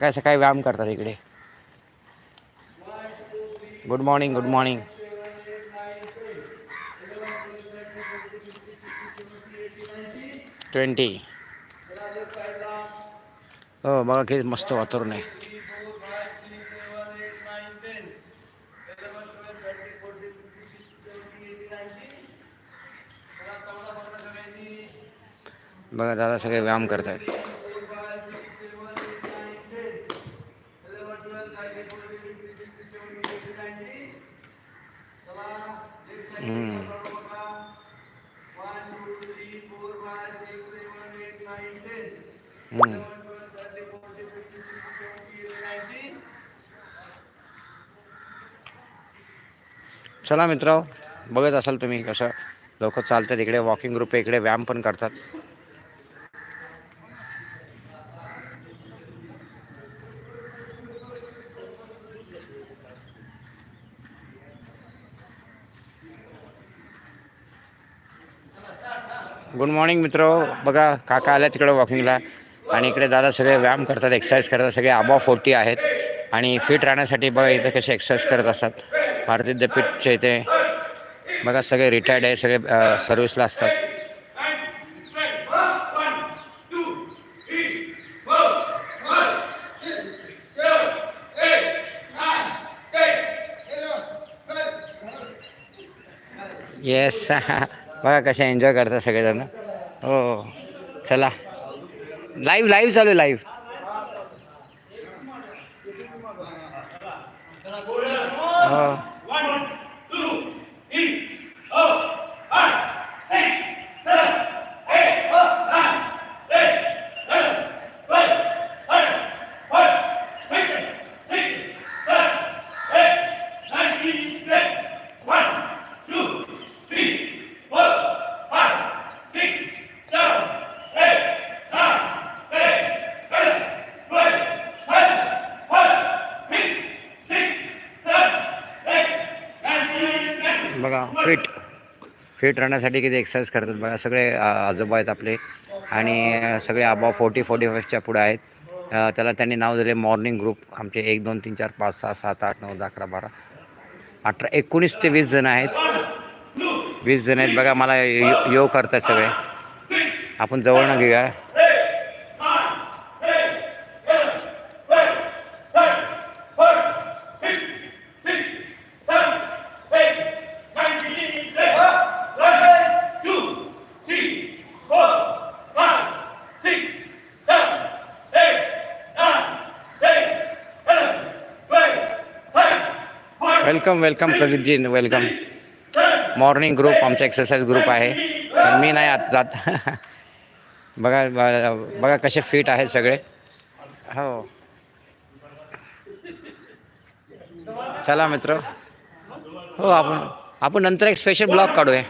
काय सकाळी व्यायाम करतात इकडे? Good morning good morning twenty हो, बघा किती मस्त वातावरण आहे. बघा, दादा सगळे व्यायाम करतात हम्म. चला मित्र बघत असाल तुम्ही कसं लोक चालतात इकडे वॉकिंग ग्रुप इकडे व्यायाम पण करतात. गुड मॉर्निंग मित्र बघा काका आल्या तिकडे वॉकिंगला आणि इकडे दादा सगळे व्यायाम करतात एक्सरसाइज करतात सगळे आबा फोर्टी आहेत. आणि फिट राहण्यासाठी बघा इथे कसे एक्सरसाइज करत असतात. भारतीय विद्यापीठच्या इथे बघा सगळे रिटायर्ड आहे सगळे सर्व्हिसला असतात. येस बघा कसे एन्जॉय करतात सगळेजण. हो, हो. चला. लाईव्ह लाईव्ह चालू आहे लाईव्ह हो. बघा फिट फिट राहण्यासाठी किती एक्सरसाइज करतात बघा. सगळे आजोबा आहेत आपले आणि सगळे आबा फोर्टी फोर्टी फाईव्हच्या पुढे आहेत. त्याला त्यांनी नाव दिले मॉर्निंग ग्रुप आमचे एक दोन तीन चार पाच सहा सात आठ नऊ दहा अकरा बारा अठरा एकोणीस ते वीस जण आहेत. वीस जण आहेत बघा मला यो- योग करतात सगळे. आपण जवळनं घेऊया. Welcome welcome Pradeepji welcome. Morning group आमचा एक्सरसाइज ग्रुप आहे. पण मी नाही आत जात. बघा बघा कसे फिट आहेत सगळे. हो. चला मित्र. हो आपण आपण नंतर एक स्पेशल ब्लॉग काढूया.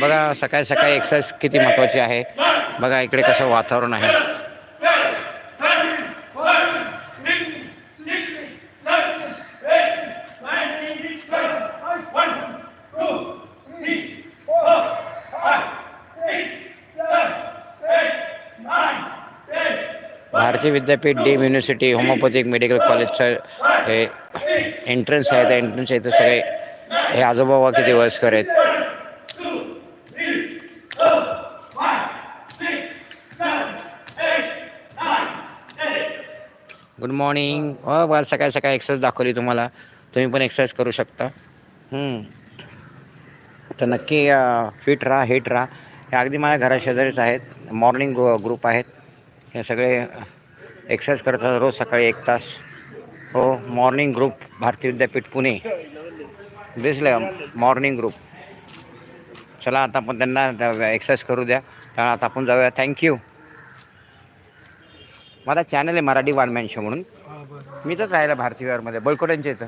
बघा सकाळी सकाळी एक्सरसाइज किती महत्त्वाची आहे. बघा इकडे कसं वातावरण आहे. भारतीय विद्यापीठ डीम युनिव्हर्सिटी होमोपॅथिक मेडिकल कॉलेजचं हे एंट्रन्स आहे. त्या एंट्रन्सच्या इथं सगळे हे आजोबा किती वयस्कर आहेत. गुड मॉर्निंग हो बा सकाळी सकाळी एक्सरसाइज दाखवली तुम्हाला. तुम्ही पण एक्सरसाइज करू शकता. तर नक्की फिट राहा हिट राहा. हे अगदी माझ्या घराशेजारीच आहेत. मॉर्निंग ग्रुप आहेत. हे सगळे एक्सरसाइज करतात रोज सकाळी एक तास. हो मॉर्निंग ग्रुप भारतीय विद्यापीठ पुणे. दिसलं मॉर्निंग ग्रुप चला आता आपण त्यांना एक्सरसाइज करू द्या. कारण आता आपण जाऊया. थँक्यू माझा चॅनल आहे मराठी वानमॅन शो म्हणून. मी तर राहिला भारतीय विहारमध्ये बळकोट्यांच्या इथं.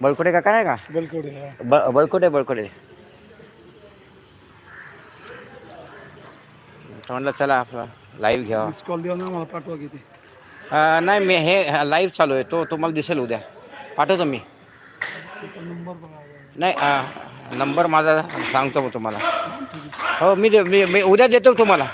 बळकोटे का काय का? बलकवडे हा. ब बळकोटे बळकोटे तर म्हणलं चला आपला लाईव्ह घ्यावा. मिस कॉल द्या ना मला पाठवा किती अं, नाही मी हे लाईव्ह चालू आहे. तो तुम्हाला दिसेल उद्या. पाठवतो मी. तुमचा नंबर बघा नाही नंबर माझा सांगतो मग तुम्हाला. हो मी दे मी मी उद्या देतो तुम्हाला.